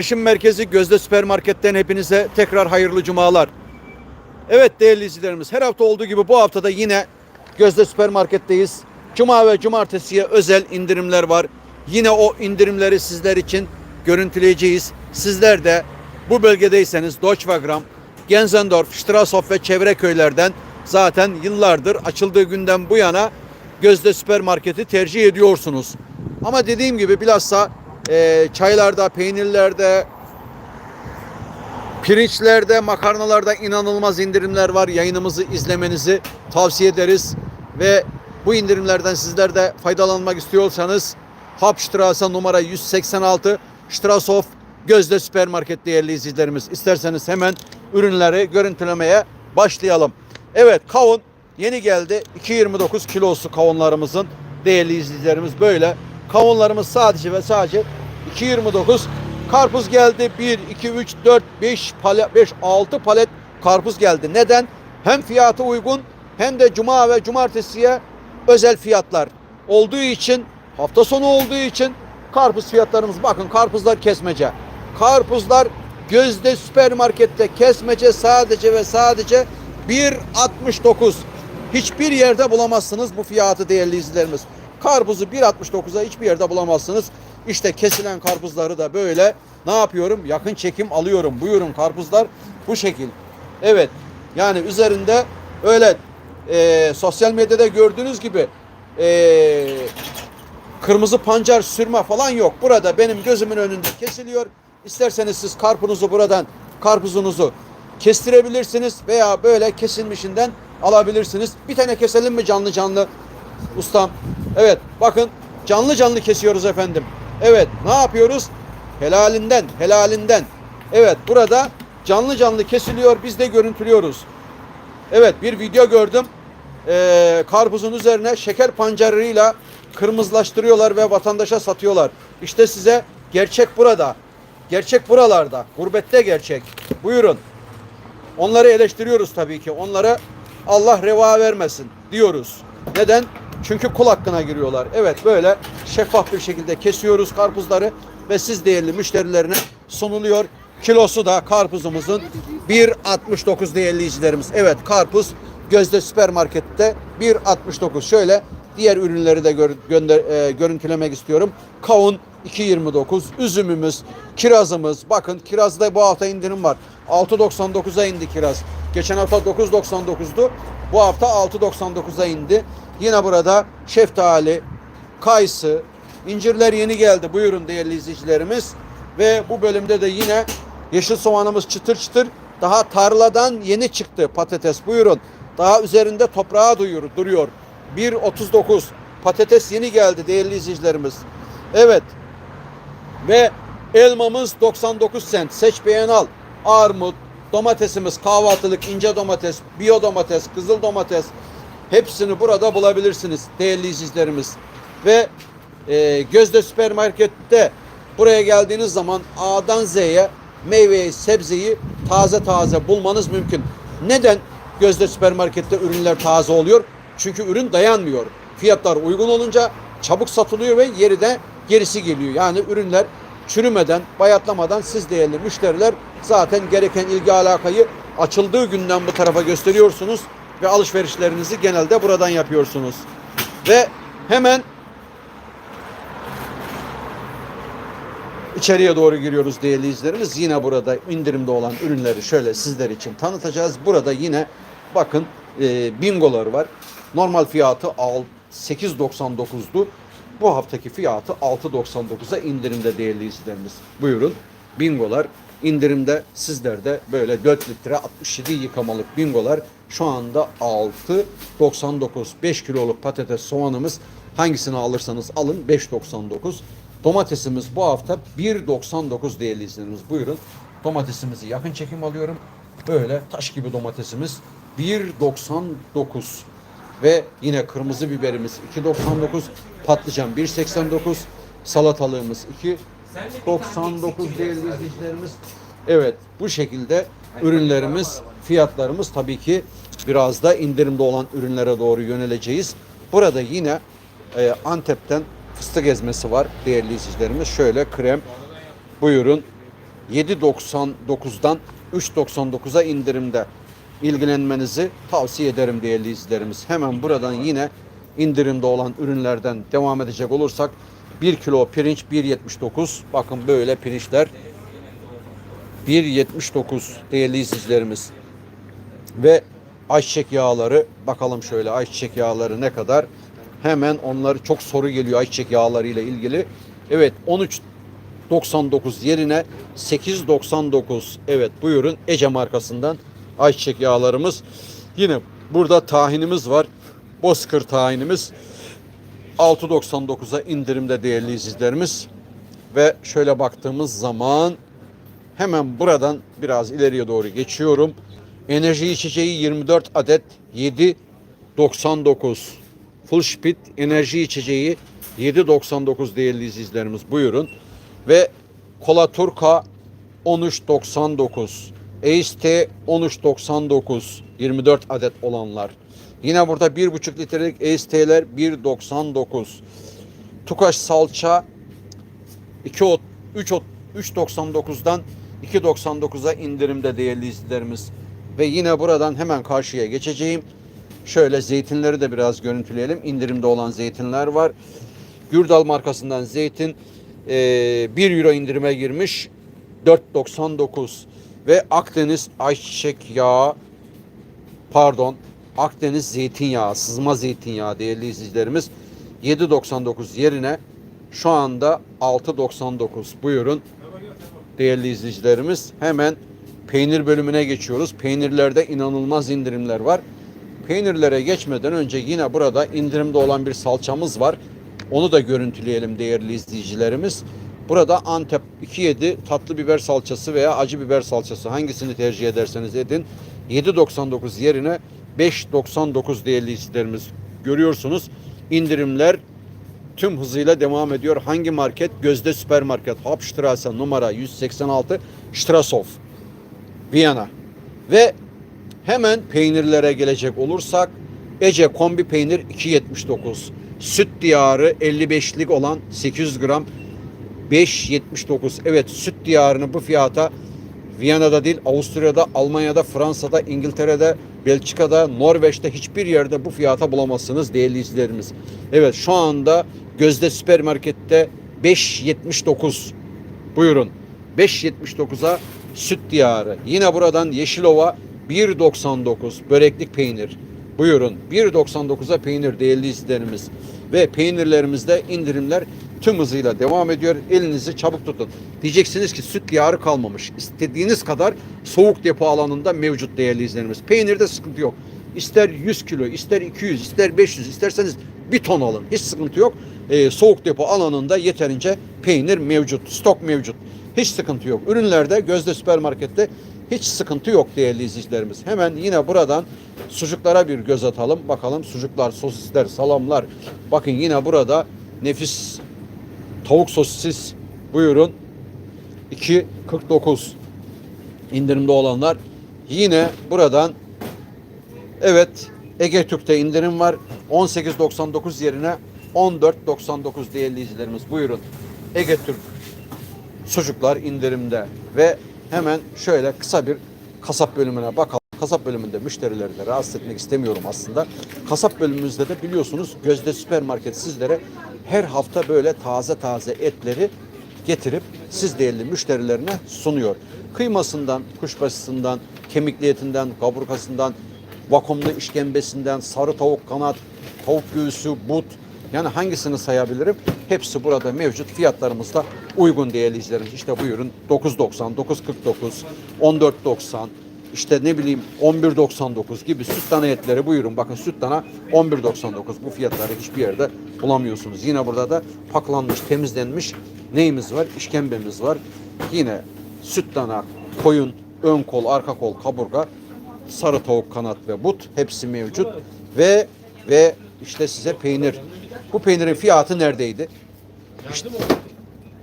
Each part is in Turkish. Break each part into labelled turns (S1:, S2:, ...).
S1: Erişim Merkezi Gözde Süpermarket'ten hepinize tekrar hayırlı cumalar. Evet değerli izleyicilerimiz her hafta olduğu gibi bu haftada yine Gözde Süpermarket'teyiz. Cuma ve cumartesiye özel indirimler var. Yine o indirimleri sizler için görüntüleyeceğiz. Sizler de bu bölgedeyseniz Deutschwagram, Gensendorf, Strashof ve çevre köylerden zaten yıllardır açıldığı günden bu yana Gözde Süpermarket'i tercih ediyorsunuz. Ama dediğim gibi bilhassa e, çaylarda, peynirlerde, pirinçlerde, makarnalarda inanılmaz indirimler var. Yayınımızı izlemenizi tavsiye ederiz. Ve bu indirimlerden sizler de faydalanmak istiyorsanız Hauptstraße numara 186 Strashof Gözde Süpermarket değerli izleyicilerimiz. İsterseniz hemen ürünleri görüntülemeye başlayalım. Evet kavun yeni geldi. 2.29 kilosu kavunlarımızın değerli izleyicilerimiz böyle. Kavunlarımız sadece ve sadece 2.29 Karpuz geldi 1, 2, 3, 4, 5, palet, 5, 6 palet karpuz geldi. Neden? Hem fiyatı uygun hem de cuma ve cumartesiye özel fiyatlar olduğu için hafta sonu olduğu için karpuz fiyatlarımız bakın karpuzlar kesmece. Karpuzlar gözde süpermarkette kesmece sadece ve sadece 1.69. Hiçbir yerde bulamazsınız bu fiyatı değerli izleyicilerimiz. Karpuzu 1.69'a hiçbir yerde bulamazsınız. İşte kesilen karpuzları da böyle ne yapıyorum? Yakın çekim alıyorum. Buyurun karpuzlar bu şekil. Evet. Yani üzerinde öyle e, sosyal medyada gördüğünüz gibi e, kırmızı pancar sürme falan yok. Burada benim gözümün önünde kesiliyor. İsterseniz siz karpuzunuzu buradan karpuzunuzu kestirebilirsiniz veya böyle kesilmişinden alabilirsiniz. Bir tane keselim mi canlı canlı ustam? Evet bakın canlı canlı kesiyoruz efendim. Evet ne yapıyoruz? Helalinden helalinden. Evet burada canlı canlı kesiliyor biz de görüntülüyoruz. Evet bir video gördüm. Ee, karpuzun üzerine şeker pancarıyla kırmızılaştırıyorlar ve vatandaşa satıyorlar. İşte size gerçek burada. Gerçek buralarda. Gurbette gerçek. Buyurun. Onları eleştiriyoruz tabii ki. Onlara Allah reva vermesin diyoruz. Neden? Çünkü kul hakkına giriyorlar. Evet böyle şeffaf bir şekilde kesiyoruz karpuzları ve siz değerli müşterilerine sunuluyor. Kilosu da karpuzumuzun 1.69 değerli izleyicilerimiz. Evet karpuz Gözde Süpermarket'te 1.69. Şöyle diğer ürünleri de gör, gönder, e, görüntülemek istiyorum. Kavun 2.29, üzümümüz, kirazımız. Bakın kirazda bu hafta indirim var. 6.99'a indi kiraz. Geçen hafta 9.99'du. Bu hafta 6.99'a indi. Yine burada şeftali, kayısı, incirler yeni geldi. Buyurun değerli izleyicilerimiz. Ve bu bölümde de yine yeşil soğanımız çıtır çıtır daha tarladan yeni çıktı patates. Buyurun. Daha üzerinde toprağa duyuyor, duruyor. 1.39 patates yeni geldi değerli izleyicilerimiz. Evet. Ve elmamız 99 sent. Seç beğen al. Armut, domatesimiz kahvaltılık ince domates, biyo domates, kızıl domates hepsini burada bulabilirsiniz değerli izleyicilerimiz. Ve e, Gözde Süpermarket'te buraya geldiğiniz zaman A'dan Z'ye meyveyi, sebzeyi taze taze bulmanız mümkün. Neden Gözde Süpermarket'te ürünler taze oluyor? Çünkü ürün dayanmıyor. Fiyatlar uygun olunca çabuk satılıyor ve yeri de gerisi geliyor. Yani ürünler çürümeden, bayatlamadan siz değerli müşteriler zaten gereken ilgi alakayı açıldığı günden bu tarafa gösteriyorsunuz ve alışverişlerinizi genelde buradan yapıyorsunuz. Ve hemen içeriye doğru giriyoruz değerli izlerimiz. Yine burada indirimde olan ürünleri şöyle sizler için tanıtacağız. Burada yine bakın e, bingolar var. Normal fiyatı al- 8.99'du. Bu haftaki fiyatı 6.99'a indirimde değerli izleyicilerimiz. Buyurun. Bingolar indirimde sizlerde böyle 4 litre 67 yıkamalık bingolar şu anda 6.99 5 kiloluk patates soğanımız. Hangisini alırsanız alın 5.99 domatesimiz bu hafta 1.99 değerli izleyicilerimiz buyurun domatesimizi yakın çekim alıyorum. Böyle taş gibi domatesimiz 1.99 ve yine kırmızı biberimiz 2.99, patlıcan 1.89, salatalığımız 2.99 değerli izleyicilerimiz. Evet bu şekilde ürünlerimiz, fiyatlarımız tabii ki biraz da indirimde olan ürünlere doğru yöneleceğiz. Burada yine e, Antep'ten fıstık ezmesi var değerli izleyicilerimiz. Şöyle krem buyurun 7.99'dan 3.99'a indirimde ilgilenmenizi tavsiye ederim değerli izlerimiz. Hemen buradan yine indirimde olan ürünlerden devam edecek olursak 1 kilo pirinç 1.79 bakın böyle pirinçler. 1.79 değerli izleyicilerimiz. Ve ayçiçek yağları bakalım şöyle ayçiçek yağları ne kadar? Hemen onları çok soru geliyor ayçiçek yağları ile ilgili. Evet 13.99 yerine 8.99 evet buyurun Ece markasından ayçiçek yağlarımız. Yine burada tahinimiz var. Bozkır tahinimiz 6.99'a indirimde değerli izleyicilerimiz ve şöyle baktığımız zaman hemen buradan biraz ileriye doğru geçiyorum. Enerji içeceği 24 adet 7.99. Full Speed enerji içeceği 7.99 değerli izleyicilerimiz buyurun. Ve Kola Turka 13.99. Ace T 13.99 24 adet olanlar. Yine burada 1.5 litrelik Ace T'ler 1.99. Tukaş salça 2 ot- 3 ot- 3.99'dan 2.99'a indirimde değerli izleyicilerimiz. Ve yine buradan hemen karşıya geçeceğim. Şöyle zeytinleri de biraz görüntüleyelim. İndirimde olan zeytinler var. Gürdal markasından zeytin eee 1 euro indirime girmiş. 4.99 ve Akdeniz ayçiçek yağı pardon Akdeniz zeytinyağı, sızma zeytinyağı değerli izleyicilerimiz 7.99 yerine şu anda 6.99 buyurun değerli izleyicilerimiz. Hemen peynir bölümüne geçiyoruz. Peynirlerde inanılmaz indirimler var. Peynirlere geçmeden önce yine burada indirimde olan bir salçamız var. Onu da görüntüleyelim değerli izleyicilerimiz. Burada Antep 2.7 tatlı biber salçası veya acı biber salçası hangisini tercih ederseniz edin. 7.99 yerine 5.99 değerli izleyicilerimiz görüyorsunuz. İndirimler tüm hızıyla devam ediyor. Hangi market? Gözde Süpermarket. Hauptstraße numara 186 Strasshof. Viyana. Ve hemen peynirlere gelecek olursak Ece kombi peynir 2.79. Süt diyarı 55'lik olan 800 gram 5.79. Evet süt diyarını bu fiyata Viyana'da değil Avusturya'da, Almanya'da, Fransa'da, İngiltere'de, Belçika'da, Norveç'te hiçbir yerde bu fiyata bulamazsınız değerli izleyicilerimiz. Evet şu anda Gözde Süpermarket'te 5.79. Buyurun. 5.79'a süt diyarı. Yine buradan Yeşilova 1.99 böreklik peynir. Buyurun 1.99'a peynir değerli izleyicilerimiz. Ve peynirlerimizde indirimler tüm hızıyla devam ediyor. Elinizi çabuk tutun. Diyeceksiniz ki süt diyarı kalmamış. İstediğiniz kadar soğuk depo alanında mevcut değerli izleyicilerimiz. Peynirde sıkıntı yok. İster 100 kilo, ister 200, ister 500, isterseniz bir ton alın. Hiç sıkıntı yok. Ee, soğuk depo alanında yeterince peynir mevcut, stok mevcut. Hiç sıkıntı yok. Ürünlerde Gözde Süpermarket'te hiç sıkıntı yok değerli izleyicilerimiz. Hemen yine buradan sucuklara bir göz atalım. Bakalım sucuklar, sosisler, salamlar. Bakın yine burada nefis tavuk sosis buyurun. 2.49 indirimde olanlar. Yine buradan evet Ege Türk'te indirim var. 18.99 yerine 14.99 değerli izleyicilerimiz. Buyurun. Ege Türk sucuklar indirimde ve hemen şöyle kısa bir kasap bölümüne bakalım. Kasap bölümünde müşterileri de rahatsız etmek istemiyorum aslında. Kasap bölümümüzde de biliyorsunuz Gözde Süpermarket sizlere her hafta böyle taze taze etleri getirip siz değerli müşterilerine sunuyor. Kıymasından, kuşbaşısından, kemikli etinden, kaburgasından, vakumlu işkembesinden, sarı tavuk kanat, tavuk göğsü, but, yani hangisini sayabilirim? Hepsi burada mevcut. Fiyatlarımız da uygun değerli izleyicilerimiz. İşte buyurun 9.90, 9.49, 14.90, işte ne bileyim 11.99 gibi süt dana etleri buyurun. Bakın süt dana 11.99. Bu fiyatları hiçbir yerde bulamıyorsunuz. Yine burada da paklanmış, temizlenmiş neyimiz var? İşkembemiz var. Yine süt dana, koyun, ön kol, arka kol, kaburga, sarı tavuk kanat ve but hepsi mevcut. Ve ve işte size peynir. Bu peynirin fiyatı neredeydi? İşte,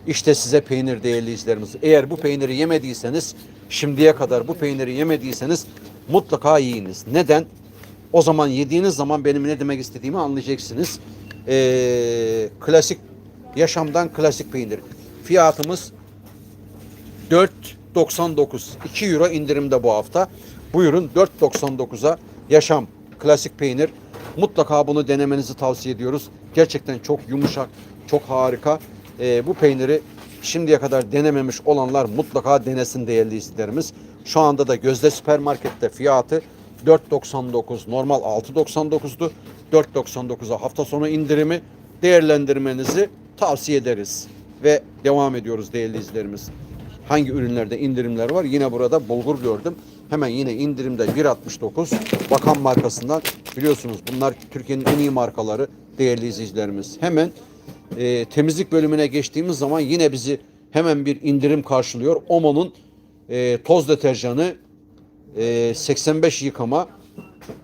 S1: işte size peynir değerli izlerimiz. Eğer bu peyniri yemediyseniz, şimdiye kadar bu peyniri yemediyseniz mutlaka yiyiniz. Neden? O zaman yediğiniz zaman benim ne demek istediğimi anlayacaksınız. Ee, klasik yaşamdan klasik peynir. Fiyatımız 4.99 2 euro indirimde bu hafta. Buyurun 4.99'a yaşam klasik peynir. Mutlaka bunu denemenizi tavsiye ediyoruz. Gerçekten çok yumuşak, çok harika. Ee, bu peyniri şimdiye kadar denememiş olanlar mutlaka denesin değerli izleyicilerimiz. Şu anda da Gözde Süpermarket'te fiyatı 4.99 normal 6.99'du. 4.99'a hafta sonu indirimi değerlendirmenizi tavsiye ederiz. Ve devam ediyoruz değerli izlerimiz. Hangi ürünlerde indirimler var? Yine burada bulgur gördüm. Hemen yine indirimde 1.69 Bakan markasından biliyorsunuz bunlar Türkiye'nin en iyi markaları değerli izleyicilerimiz. Hemen e, temizlik bölümüne geçtiğimiz zaman yine bizi hemen bir indirim karşılıyor. Omo'nun e, toz deterjanı e, 85 yıkama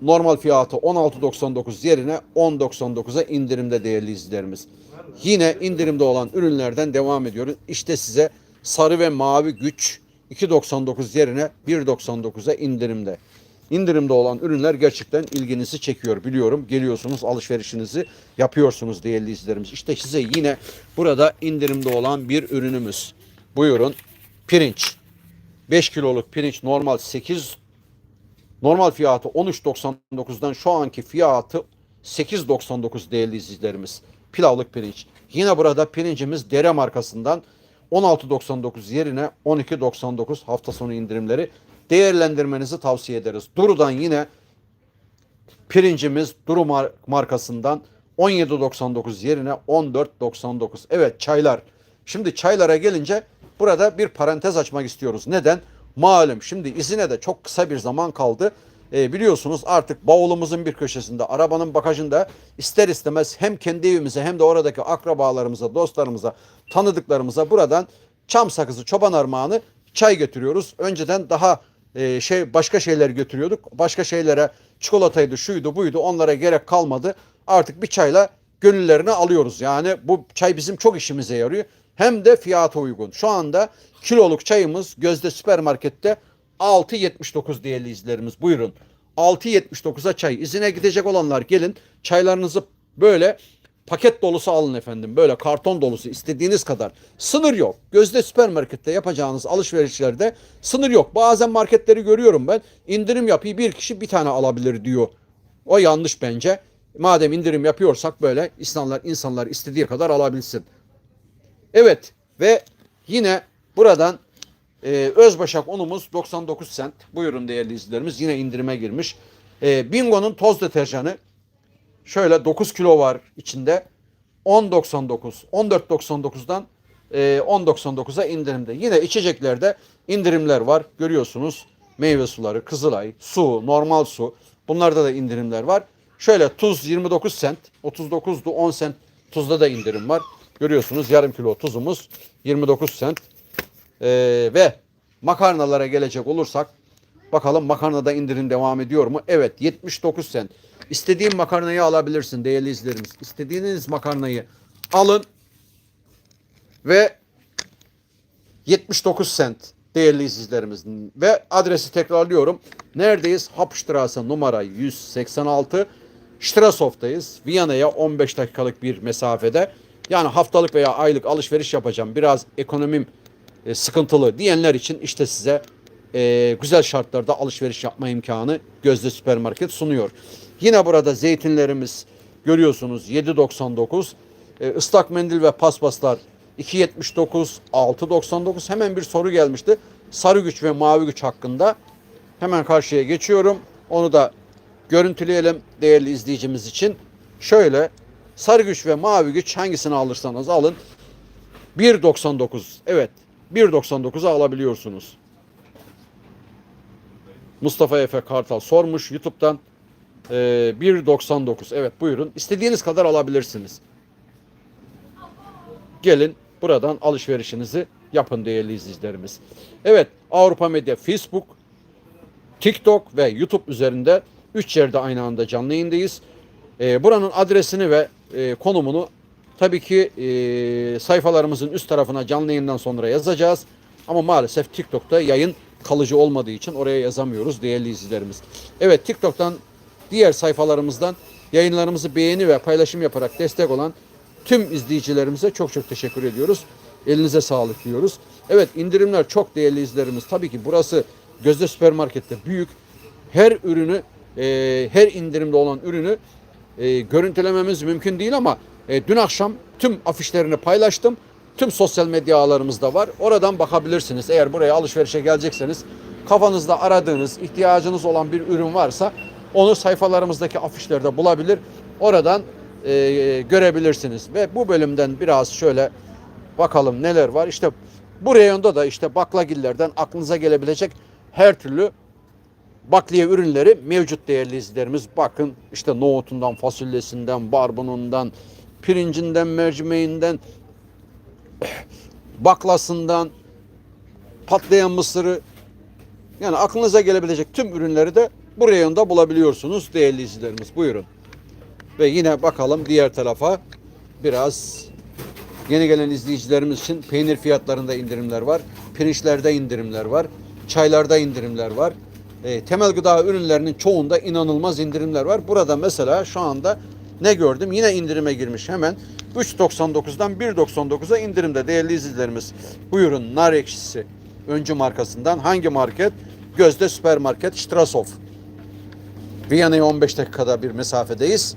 S1: normal fiyatı 16.99 yerine 10.99'a indirimde değerli izleyicilerimiz. Yine indirimde olan ürünlerden devam ediyoruz. İşte size sarı ve mavi güç 2.99 yerine 1.99'a indirimde. İndirimde olan ürünler gerçekten ilginizi çekiyor biliyorum. Geliyorsunuz alışverişinizi yapıyorsunuz değerli izleyicilerimiz. İşte size yine burada indirimde olan bir ürünümüz. Buyurun pirinç. 5 kiloluk pirinç normal 8 normal fiyatı 13.99'dan şu anki fiyatı 8.99 değerli izleyicilerimiz. Pilavlık pirinç. Yine burada pirincimiz Dere markasından 16.99 yerine 12.99 hafta sonu indirimleri değerlendirmenizi tavsiye ederiz. Duru'dan yine pirincimiz Duru mar- markasından 17.99 yerine 14.99. Evet çaylar. Şimdi çaylara gelince burada bir parantez açmak istiyoruz. Neden? Malum şimdi izine de çok kısa bir zaman kaldı. E, biliyorsunuz artık bavulumuzun bir köşesinde, arabanın bagajında ister istemez hem kendi evimize hem de oradaki akrabalarımıza, dostlarımıza, tanıdıklarımıza buradan çam sakızı, çoban armağanı çay götürüyoruz. Önceden daha e, şey başka şeyler götürüyorduk. Başka şeylere çikolataydı, şuydu, buydu onlara gerek kalmadı. Artık bir çayla gönüllerini alıyoruz. Yani bu çay bizim çok işimize yarıyor. Hem de fiyata uygun. Şu anda kiloluk çayımız Gözde Süpermarket'te 6.79 değerli izlerimiz. Buyurun. 6.79'a çay. İzine gidecek olanlar gelin. Çaylarınızı böyle paket dolusu alın efendim. Böyle karton dolusu istediğiniz kadar. Sınır yok. Gözde süpermarkette yapacağınız alışverişlerde sınır yok. Bazen marketleri görüyorum ben. İndirim yapıyor bir kişi bir tane alabilir diyor. O yanlış bence. Madem indirim yapıyorsak böyle insanlar insanlar istediği kadar alabilsin. Evet ve yine buradan e, Özbaşak unumuz 99 sent. Buyurun değerli izleyicilerimiz yine indirime girmiş. E, Bingo'nun toz deterjanı şöyle 9 kilo var içinde 10.99 14.99'dan e, 10.99'a indirimde. Yine içeceklerde indirimler var. Görüyorsunuz meyve suları, Kızılay, su, normal su. Bunlarda da indirimler var. Şöyle tuz 29 sent, 39'du 10 sent tuzda da indirim var. Görüyorsunuz yarım kilo tuzumuz 29 sent. Ee, ve makarnalara gelecek olursak bakalım makarnada indirim devam ediyor mu? Evet 79 sent. İstediğin makarnayı alabilirsin değerli izlerimiz. İstediğiniz makarnayı alın ve 79 sent değerli izleyicilerimiz. Ve adresi tekrarlıyorum. Neredeyiz? Hauptstraße numara 186. Strasshoff'tayız. Viyana'ya 15 dakikalık bir mesafede. Yani haftalık veya aylık alışveriş yapacağım. Biraz ekonomim e, sıkıntılı diyenler için işte size e, güzel şartlarda alışveriş yapma imkanı Gözde Süpermarket sunuyor. Yine burada zeytinlerimiz görüyorsunuz 7.99. E, ıslak mendil ve paspaslar 2.79, 6.99. Hemen bir soru gelmişti. Sarı güç ve mavi güç hakkında. Hemen karşıya geçiyorum. Onu da görüntüleyelim değerli izleyicimiz için. Şöyle sarı güç ve mavi güç hangisini alırsanız alın. 1.99 evet 1.99'a alabiliyorsunuz. Mustafa Efe Kartal sormuş YouTube'dan. Ee, 1.99 evet buyurun. İstediğiniz kadar alabilirsiniz. Gelin buradan alışverişinizi yapın değerli izleyicilerimiz. Evet Avrupa Medya Facebook, TikTok ve YouTube üzerinde 3 yerde aynı anda canlı yayındayız. Ee, buranın adresini ve e, konumunu tabii ki e, sayfalarımızın üst tarafına canlı yayından sonra yazacağız. Ama maalesef TikTok'ta yayın kalıcı olmadığı için oraya yazamıyoruz değerli izleyicilerimiz. Evet TikTok'tan diğer sayfalarımızdan yayınlarımızı beğeni ve paylaşım yaparak destek olan tüm izleyicilerimize çok çok teşekkür ediyoruz. Elinize sağlık diyoruz. Evet indirimler çok değerli izlerimiz. Tabii ki burası Gözde Süpermarket'te büyük. Her ürünü, e, her indirimde olan ürünü e, görüntülememiz mümkün değil ama e, dün akşam tüm afişlerini paylaştım. Tüm sosyal medya ağlarımızda var. Oradan bakabilirsiniz. Eğer buraya alışverişe gelecekseniz kafanızda aradığınız, ihtiyacınız olan bir ürün varsa onu sayfalarımızdaki afişlerde bulabilir. Oradan e, görebilirsiniz. Ve bu bölümden biraz şöyle bakalım neler var. İşte bu reyonda da işte baklagillerden aklınıza gelebilecek her türlü bakliye ürünleri mevcut değerli izlerimiz. Bakın işte nohutundan, fasulyesinden, barbunundan, pirincinden, mercimeğinden, baklasından, patlayan mısırı yani aklınıza gelebilecek tüm ürünleri de bu reyonda bulabiliyorsunuz değerli izleyicilerimiz. Buyurun. Ve yine bakalım diğer tarafa biraz yeni gelen izleyicilerimiz için peynir fiyatlarında indirimler var. Pirinçlerde indirimler var. Çaylarda indirimler var. E, temel gıda ürünlerinin çoğunda inanılmaz indirimler var. Burada mesela şu anda ne gördüm? Yine indirime girmiş hemen. 3.99'dan 1.99'a indirimde değerli izleyicilerimiz. Buyurun nar ekşisi. Öncü markasından hangi market? Gözde Süpermarket Strasov. Viyana'ya 15 dakikada bir mesafedeyiz.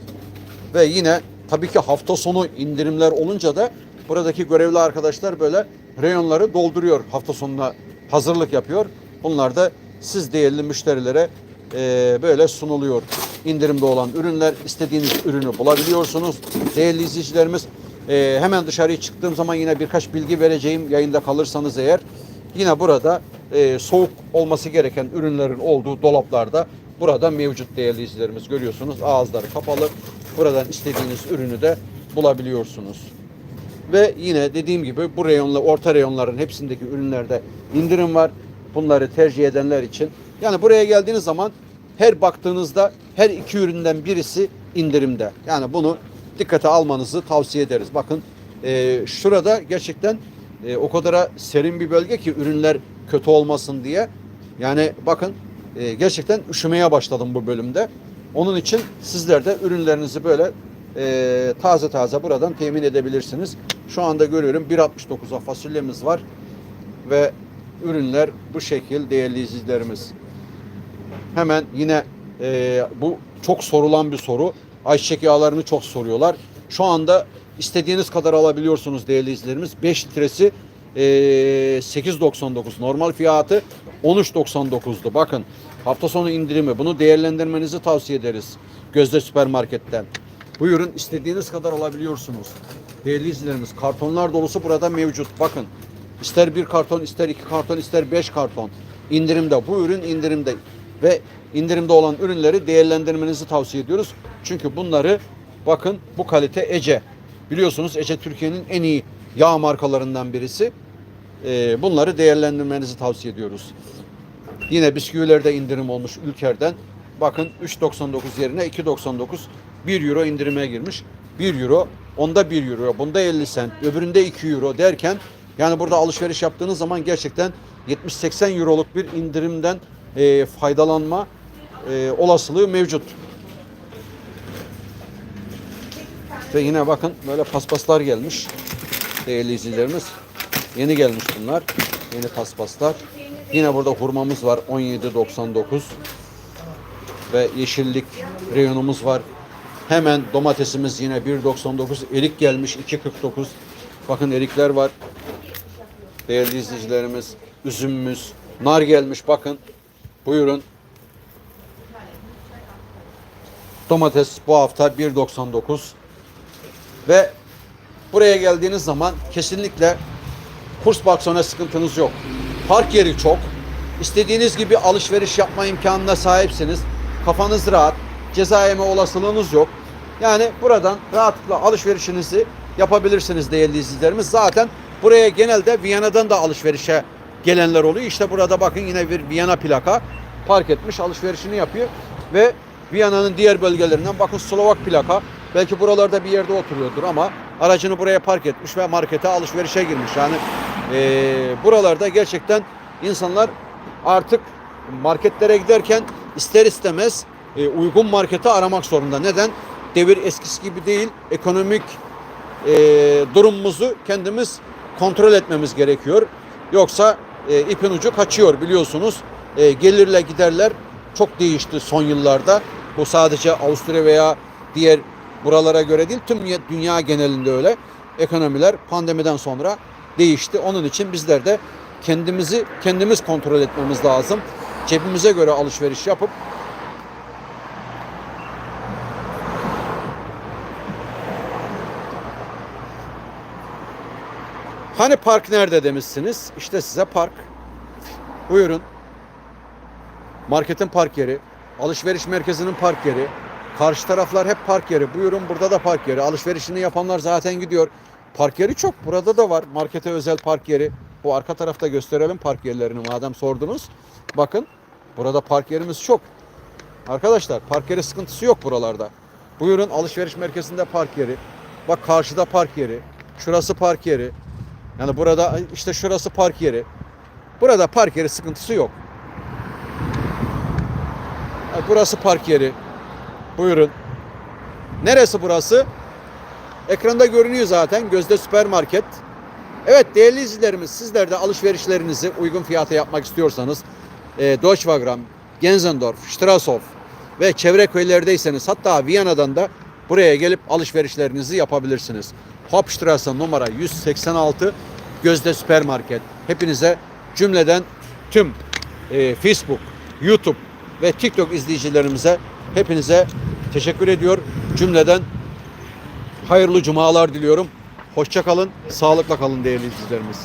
S1: Ve yine tabii ki hafta sonu indirimler olunca da buradaki görevli arkadaşlar böyle reyonları dolduruyor. Hafta sonuna hazırlık yapıyor. Bunlar da siz değerli müşterilere eee, böyle sunuluyor. İndirimde olan ürünler, istediğiniz ürünü bulabiliyorsunuz. Değerli izleyicilerimiz eee, hemen dışarıya çıktığım zaman yine birkaç bilgi vereceğim yayında kalırsanız eğer. Yine burada eee, soğuk olması gereken ürünlerin olduğu dolaplarda burada mevcut değerli izleyicilerimiz görüyorsunuz. Ağızları kapalı. Buradan istediğiniz ürünü de bulabiliyorsunuz. Ve yine dediğim gibi bu reyonla orta reyonların hepsindeki ürünlerde indirim var. Bunları tercih edenler için. Yani buraya geldiğiniz zaman her baktığınızda her iki üründen birisi indirimde. Yani bunu dikkate almanızı tavsiye ederiz. Bakın e, şurada gerçekten e, o kadar serin bir bölge ki ürünler kötü olmasın diye. Yani bakın e, gerçekten üşümeye başladım bu bölümde. Onun için sizler de ürünlerinizi böyle e, taze taze buradan temin edebilirsiniz. Şu anda görüyorum 1.69'a fasulyemiz var ve ürünler bu şekil değerli izleyicilerimiz. Hemen yine e, bu çok sorulan bir soru. Ayçiçek yağlarını çok soruyorlar. Şu anda istediğiniz kadar alabiliyorsunuz değerli izleyicilerimiz. 5 litresi e, 8.99 normal fiyatı 13.99'du. Bakın hafta sonu indirimi bunu değerlendirmenizi tavsiye ederiz. Gözde süpermarketten. Buyurun istediğiniz kadar alabiliyorsunuz. Değerli izleyicilerimiz kartonlar dolusu burada mevcut. Bakın ister bir karton ister iki karton ister beş karton indirimde. Bu ürün indirimde ve indirimde olan ürünleri değerlendirmenizi tavsiye ediyoruz. Çünkü bunları bakın bu kalite Ece. Biliyorsunuz Ece Türkiye'nin en iyi yağ markalarından birisi. Ee, bunları değerlendirmenizi tavsiye ediyoruz. Yine bisküvilerde indirim olmuş Ülker'den. Bakın 3.99 yerine 2.99 1 euro indirime girmiş. 1 euro, onda 1 euro, bunda 50 sent, öbüründe 2 euro derken yani burada alışveriş yaptığınız zaman gerçekten 70-80 euroluk bir indirimden e, faydalanma e, olasılığı mevcut. Ve yine bakın böyle paspaslar gelmiş değerli izleyicilerimiz. Yeni gelmiş bunlar. Yeni paspaslar. Yine burada hurmamız var 17.99 ve yeşillik reyonumuz var. Hemen domatesimiz yine 1.99. Erik gelmiş 2.49. Bakın erikler var. Değerli izleyicilerimiz, üzümümüz, nar gelmiş bakın. Buyurun. Domates bu hafta 1.99 ve buraya geldiğiniz zaman kesinlikle kurs baksana sıkıntınız yok. Park yeri çok. İstediğiniz gibi alışveriş yapma imkanına sahipsiniz. Kafanız rahat. Ceza yeme olasılığınız yok. Yani buradan rahatlıkla alışverişinizi yapabilirsiniz değerli izleyicilerimiz. Zaten buraya genelde Viyana'dan da alışverişe gelenler oluyor. İşte burada bakın yine bir Viyana plaka park etmiş alışverişini yapıyor ve Viyana'nın diğer bölgelerinden bakın Slovak plaka belki buralarda bir yerde oturuyordur ama aracını buraya park etmiş ve markete alışverişe girmiş. Yani eee, buralarda gerçekten insanlar artık marketlere giderken ister istemez e, uygun marketi aramak zorunda. Neden? Devir eskisi gibi değil. Ekonomik e, durumumuzu kendimiz kontrol etmemiz gerekiyor. Yoksa e, ipin ucu kaçıyor biliyorsunuz. E, gelirle giderler çok değişti son yıllarda. Bu sadece Avusturya veya diğer buralara göre değil tüm dünya- genelinde öyle. Ekonomiler pandemiden sonra değişti. Onun için bizler de kendimizi kendimiz kontrol etmemiz lazım. Cebimize göre alışveriş yapıp Hani park nerede demişsiniz? İşte size park. Buyurun. Marketin park yeri, alışveriş merkezinin park yeri. Karşı taraflar hep park yeri. Buyurun burada da park yeri. Alışverişini yapanlar zaten gidiyor. Park yeri çok. Burada da var. Markete özel park yeri. Bu arka tarafta gösterelim park yerlerini madem sordunuz. Bakın burada park yerimiz çok. Arkadaşlar park yeri sıkıntısı yok buralarda. Buyurun alışveriş merkezinde park yeri. Bak karşıda park yeri. Şurası park yeri. Yani burada işte şurası park yeri. Burada park yeri sıkıntısı yok. Burası park yeri. Buyurun. Neresi burası? Ekranda görünüyor zaten. Gözde süpermarket. Evet değerli izleyicilerimiz sizler de alışverişlerinizi uygun fiyata yapmak istiyorsanız e, Deutschwagram, Gensendorf, Strashof ve çevre köylerdeyseniz hatta Viyana'dan da buraya gelip alışverişlerinizi yapabilirsiniz. Hauptstraße numara 186 Gözde Süpermarket. Hepinize cümleden tüm e, Facebook, YouTube ve TikTok izleyicilerimize hepinize teşekkür ediyor. Cümleden hayırlı cumalar diliyorum. Hoşça kalın, sağlıkla kalın değerli izleyicilerimiz.